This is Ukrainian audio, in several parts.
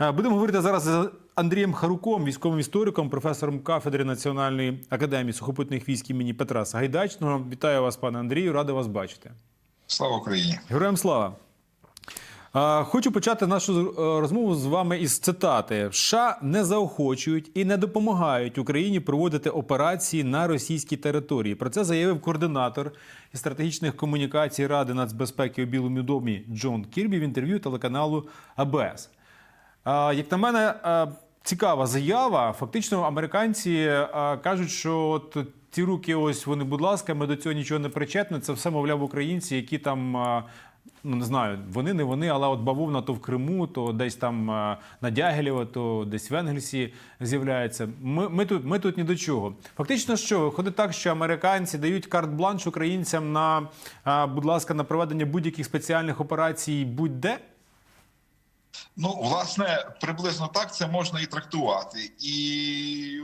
Е, Будемо говорити зараз з Андрієм Харуком, військовим істориком, професором кафедри Національної академії сухопутних військ імені Петра Сагайдачного. Вітаю вас, пане Андрію, радий вас бачити. Слава Україні! Героям слава! Е, Хочу почати нашу е, розмову з вами із цитати: США не заохочують і не допомагають Україні проводити операції на російській території. Про це заявив координатор стратегічних комунікацій Ради нацбезпеки у Білому домі Джон Кірбі в інтерв'ю телеканалу АБС. Як на мене, цікава заява. Фактично, американці кажуть, що от ці руки, ось вони, будь ласка, ми до цього нічого не причетні. Це все, мовляв, українці, які там. Ну, не знаю, вони не вони, але от бавовна то в Криму, то десь там на Дягилєво, то десь в Енгельсі з'являється. Ми, ми, тут, ми тут ні до чого. Фактично, що виходить так, що американці дають карт-бланш українцям на, будь ласка, на проведення будь-яких спеціальних операцій будь-де. Ну, власне, приблизно так це можна і трактувати. І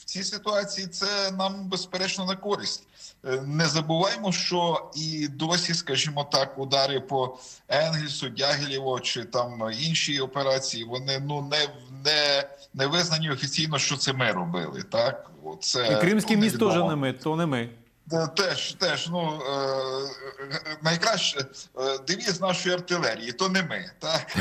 в цій ситуації це нам безперечно на користь. Е, Не забуваємо, що і досі, скажімо так, удари по Енгельсу, Дягілєво чи там інші операції, вони ну не не, не визнані офіційно, що це ми робили. Так, це І Кримський міст теж не ми, то не ми. Е, Теж, теж, ну е, найкраще е, девіз нашої артилерії, то не ми, так?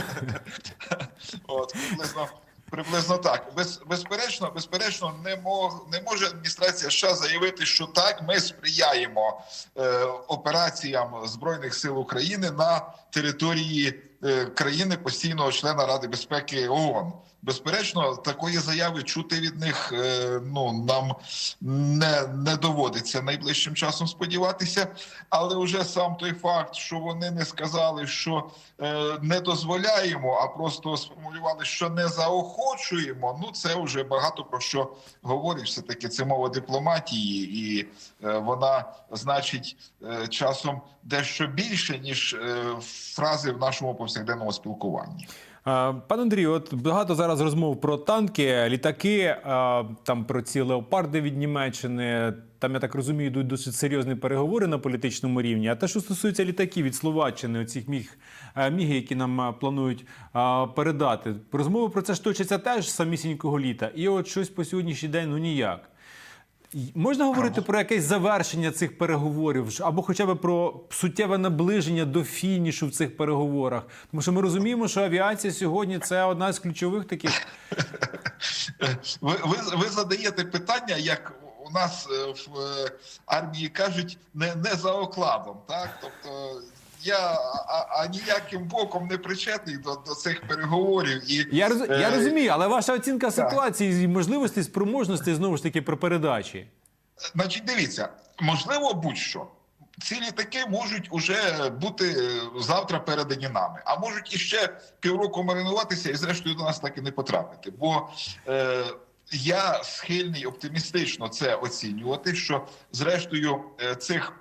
От, приблизно, приблизно так. Без, безперечно, безперечно, не мог, не може адміністрація США заявити, що так, ми сприяємо е, операціям Збройних сил України на території е, країни постійного члена Ради безпеки ООН. Безперечно, такої заяви чути від них е, ну нам не, не доводиться найближчим часом сподіватися. Але вже сам той факт, що вони не сказали, що е, не дозволяємо, а просто сформулювали, що не заохочуємо. Ну це вже багато про що говорить. Все таки це мова дипломатії, і е, вона значить часом дещо більше ніж фрази в нашому повсякденному спілкуванні. Е, Пане Андрію, от багато зараз розмов про танки, літаки, е, там про ці леопарди від Німеччини. Там, я так розумію, йдуть досить серйозні переговори на політичному рівні. А те, що стосується літаків від Словаччини, оцих міг, е, міги, які нам планують передати, розмови про це ж точаться теж самісінького літа. І от щось по сьогоднішній день ну ніяк. Можна говорити про якесь завершення цих переговорів або хоча б про суттєве наближення до фінішу в цих переговорах? Тому що ми розуміємо, що авіація сьогодні це одна з ключових таких. Ви, ви, ви задаєте питання, як у нас е, в е, армії кажуть, не, не за окладом. Так? Тобто я а, а ніяким боком не причетний до, до цих переговорів. І, Я, роз... я е, розумію, але ваша оцінка ситуації і можливості, спроможності знову ж таки про передачі. Значить, дивіться, можливо, будь-що. Ці літаки можуть уже бути е, завтра передані нами, а можуть іще півроку маринуватися і, зрештою, до нас так і не потрапити. Бо е, я схильний оптимістично це оцінювати, що зрештою е, цих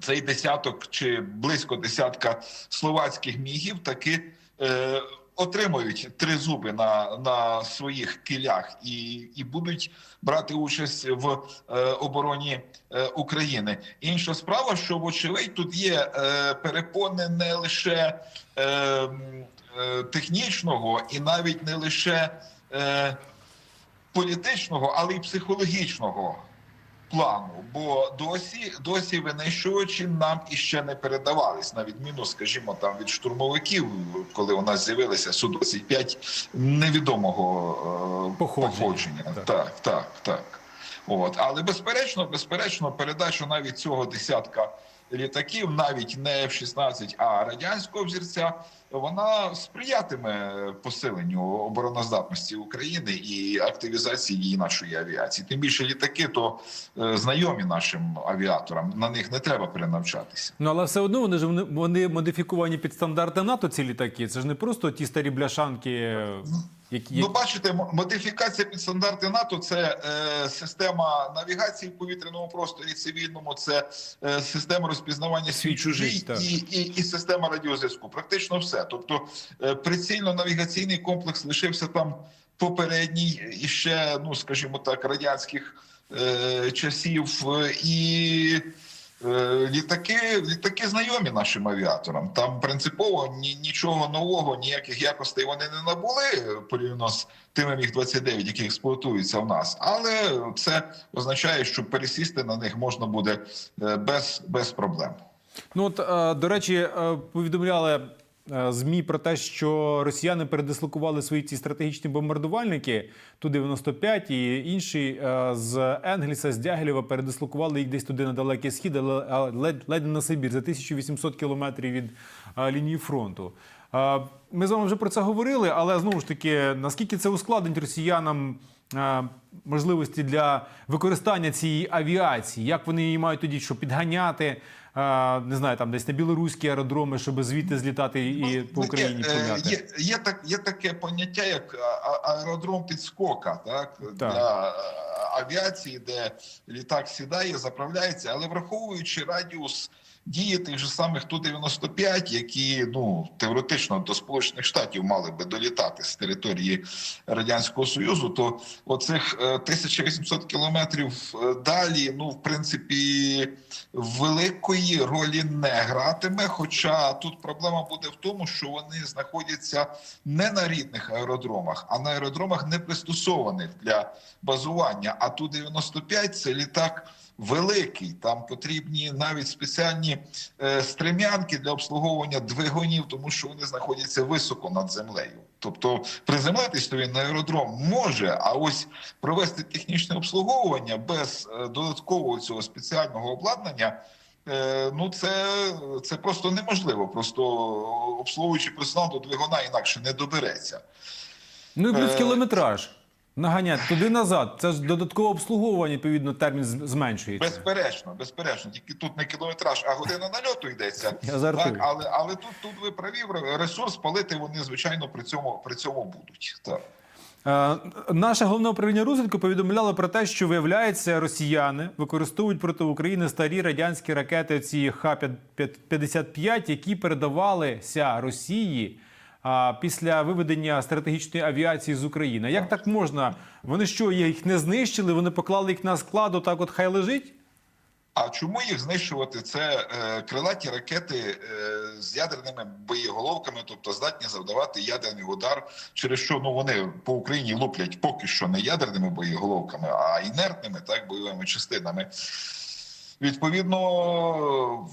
цей десяток чи близько десятка словацьких мігів таки е, отримують три зуби на, на своїх килях і, і будуть брати участь в е, обороні е, України. Інша справа, що вочевидь тут є е, перепони не лише е, е, технічного і навіть не лише е, політичного, але й психологічного плану, бо досі досі винищувачі нам іще не передавались, на відміну, скажімо, там від штурмовиків, коли у нас з'явилися су 25 невідомого е, Походження. походження. Так. Так, так, так. От, але безперечно, безперечно, передачу навіть цього десятка літаків, навіть не F-16, а радянського взірця, вона сприятиме посиленню обороноздатності України і активізації її нашої авіації. Тим більше літаки, то е, знайомі нашим авіаторам. На них не треба перенавчатися. Ну але все одно вони ж вони- вони модифіковані під стандарти НАТО. Ці літаки. Це ж не просто ті старі бляшанки, які Ну, бачите, модифікація під стандарти НАТО це е, система навігації в повітряному просторі цивільному, це е, система розпізнавання свій так. і, і, і система радіозв'язку. Практично все. Тобто е, прицільно-навігаційний комплекс лишився там попередній і ще, ну скажімо так, радянських е, часів. Е, І Літаки, літаки знайомі нашим авіаторам. Там принципово ні, нічого нового, ніяких якостей вони не набули е, порівняно з тими міг 29 які експлуатуються в нас. Але це означає, що пересісти на них можна буде е, без, без проблем. Ну от е, до речі, е, повідомляли е, змі про те, що росіяни передислокували свої ці стратегічні бомбардувальники ту 95 і інші е, з Енгельса, з Дягілєва передислокували їх десь туди на далекий схід, але ледь, на Сибір за 1800 кілометрів від е, лінії фронту. Е, Ми з вами вже про це говорили, але знову ж таки, наскільки це ускладнить росіянам е, можливості для використання цієї авіації? Як вони її мають тоді що підганяти? Не знаю, там десь на білоруські аеродроми, щоб звідти злітати і по Ну, Україні є, е, пуляти. Є, є, так, є таке поняття, як аеродром підскока, так, Так. для е, авіації, де літак сідає, заправляється, але враховуючи радіус дії тих же самих Ту-95, які ну теоретично до Сполучених Штатів мали би долітати з території Радянського Союзу, то оцих е, 1800 кілометрів е, далі, ну в принципі, великої ролі не гратиме. Хоча тут проблема буде в тому, що вони знаходяться не на рідних аеродромах, а на аеродромах не пристосованих для базування. А ту 95 це літак. Великий там потрібні навіть спеціальні е, стрем'янки для обслуговування двигунів, тому що вони знаходяться високо над землею. Тобто приземлитись то він на аеродром може, а ось провести технічне обслуговування без е, додаткового цього спеціального обладнання. е, Ну, це, це просто неможливо. Просто обслуговуючи персонал до двигуна інакше не добереться. Ну і плюс е, кілометраж. Наганять туди назад. Це ж додаткове обслуговування, відповідно, термін зменшується. Безперечно, безперечно. Тільки тут не кілометраж, а година нальоту йдеться. Я. Так, але, але тут, тут ви праві, ресурс палити вони, звичайно, при цьому, при цьому будуть. Так. Е, Наше головне управління розвідки повідомляло про те, що виявляється, росіяни використовують проти України старі радянські ракети, ці Х-55, які передавалися Росії після виведення стратегічної авіації з України. Як так можна? Вони що їх не знищили? Вони поклали їх на склад, отак от хай лежить? А чому їх знищувати? Це е, крилаті ракети е, з ядерними боєголовками, тобто здатні завдавати ядерний удар, через що ну вони по Україні луплять поки що не ядерними боєголовками, а інертними, так бойовими частинами. Відповідно,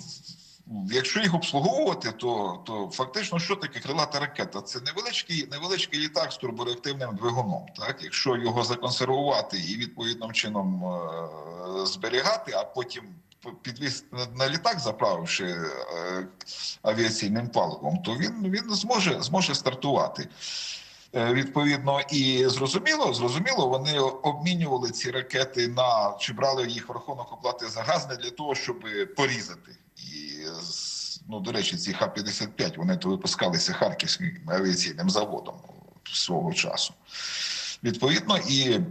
якщо їх обслуговувати, то, то фактично що таке крилата ракета? Це невеличкий, невеличкий літак з турбореактивним двигуном. Так, якщо його законсервувати і відповідним чином е, зберігати, а потім підвісти на, на літак, заправивши е, авіаційним паливом, то він, він зможе, зможе стартувати. Е, Відповідно, і зрозуміло, зрозуміло, вони обмінювали ці ракети на чи брали їх в рахунок оплати за газ не для того, щоб порізати. Ну до речі, ці Х-55 вони то випускалися харківським авіаційним заводом свого часу. Відповідно, і е,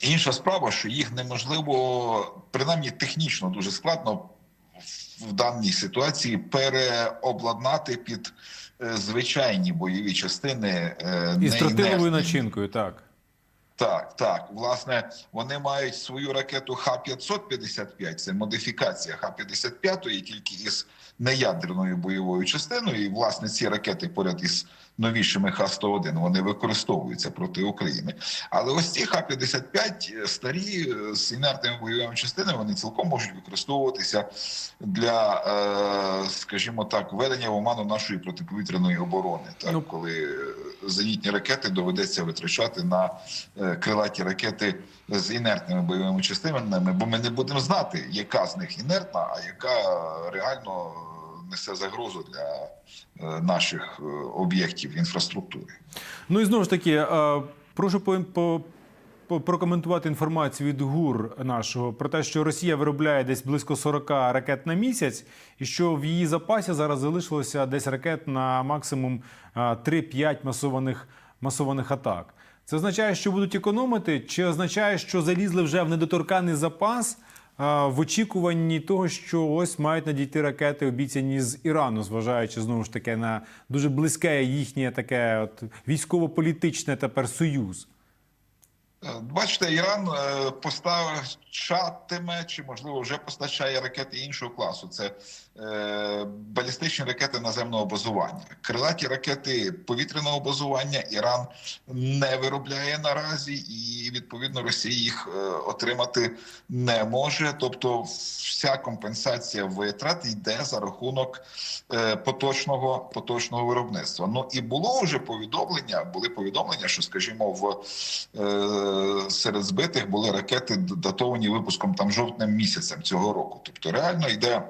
інша справа, що їх неможливо, принаймні технічно дуже складно в- в даній ситуації переобладнати під е, звичайні бойові частини е, Із тротиловою начинкою, так. Так, так. Власне, вони мають свою ракету Х-555, це модифікація Х-55, тільки із неядерною бойовою частиною. І, власне, ці ракети поряд із новішими Х-101 вони використовуються проти України. Але ось ці Х-55 старі е, з інертними бойовими частинами, вони цілком можуть використовуватися для, е, скажімо так, ведення в оману нашої протиповітряної оборони. Так, Ну, коли е, зенітні ракети доведеться витрачати на е, крилаті ракети з інертними бойовими частинами, бо ми не будемо знати, яка з них інертна, а яка реально несе загрозу для е, наших е, об'єктів інфраструктури. Ну і знову ж таки, е, прошу по- прокоментувати інформацію від ГУР нашого про те, що Росія виробляє десь близько 40 ракет на місяць, і що в її запасі зараз залишилося десь ракет на максимум е, 3-5 масованих, масованих атак. Це означає, що будуть економити, чи означає, що залізли вже в недоторканий запас в очікуванні того, що ось мають надійти ракети, обіцяні з Ірану, зважаючи знову ж таки на дуже близьке їхнє таке от військово-політичне тепер союз. Е, Бачите, Іран е, постачатиме чи можливо вже постачає ракети іншого класу. Це балістичні ракети наземного базування. Крилаті ракети повітряного базування Іран не виробляє наразі, і відповідно Росія їх е, отримати не може. Тобто, вся компенсація витрат йде за рахунок е, поточного поточного виробництва. Ну і було вже повідомлення. Були повідомлення, що, скажімо, в е, серед збитих були ракети датовані випуском там жовтним місяцем цього року. Тобто, реально йде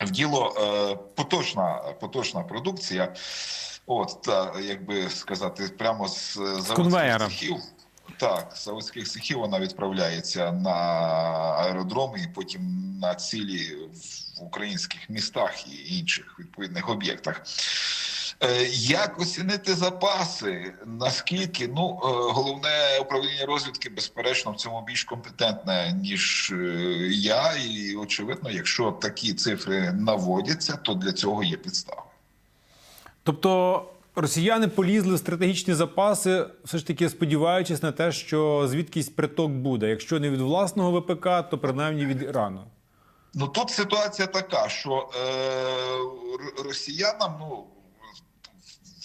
в діло е, поточна поточна продукція. От та як би сказати, прямо з заводських конвеєра. цехів. Так, з заводських цехів вона відправляється на аеродроми і потім на цілі в українських містах і інших відповідних об'єктах. Е, Як оцінити запаси? Наскільки ну е, головне управління розвідки, безперечно, в цьому більш компетентне ніж е, я, і очевидно, якщо такі цифри наводяться, то для цього є підстави. Тобто росіяни полізли в стратегічні запаси, все ж таки сподіваючись на те, що звідкись приток буде. Якщо не від власного ВПК, то принаймні від Ірану. Ну тут ситуація така, що е, росіянам ну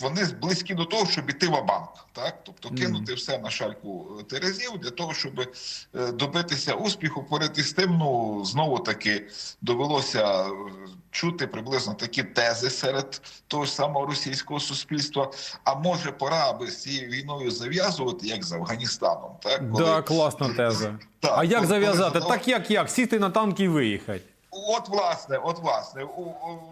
вони близькі до того, щоб іти в банк, так тобто кинути все на шальку терезів для того, щоб е, добитися успіху. Поряд із тим, ну знову таки довелося е, чути приблизно такі тези серед того ж самого російського суспільства. А може пора аби з цією війною зав'язувати, як з Афганістаном, так Да, класна теза. Так, а як зав'язати? Так як як? Сісти на танк і виїхати. От власне, от власне,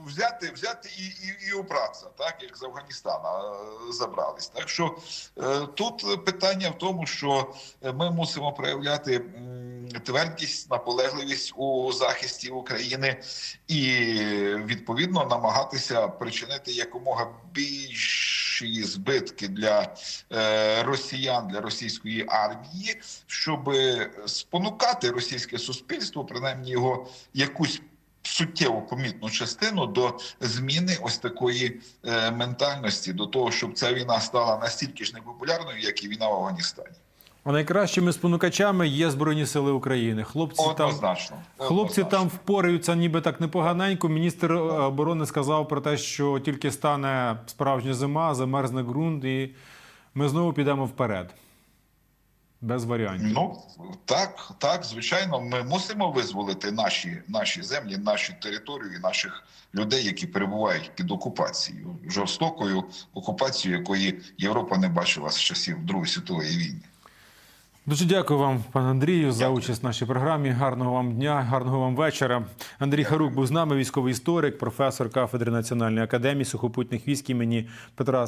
взяти, взяти і, і, і убратися, так як з Афганістана е, забрались. Так що е, тут питання в тому, що ми мусимо проявляти твердість, наполегливість у захисті України і відповідно намагатися причинити якомога більші збитки для е, росіян, для російської армії, щоб спонукати російське суспільство, принаймні його якусь суттєво помітну частину до зміни ось такої е, ментальності, до того, щоб ця війна стала настільки ж непопулярною, як і війна в Афганістані. А найкращими спонукачами є Збройні Сили України. Хлопці там Однозначно. Хлопці Однозначно. там впораються ніби так непоганенько. Міністр оборони сказав про те, що тільки стане справжня зима, замерзне ґрунт, і ми знову підемо вперед. Без варіантів. Ну так, так, звичайно, ми мусимо визволити наші, наші землі, нашу територію і наших людей, які перебувають під окупацією, жорстокою окупацією, якої Європа не бачила з часів Другої світової війни. Дуже дякую вам, пане Андрію, за участь в нашій програмі. Гарного вам дня, гарного вам вечора. Андрій Харук був з нами, військовий історик, професор кафедри Національної академії сухопутних військ імені Петра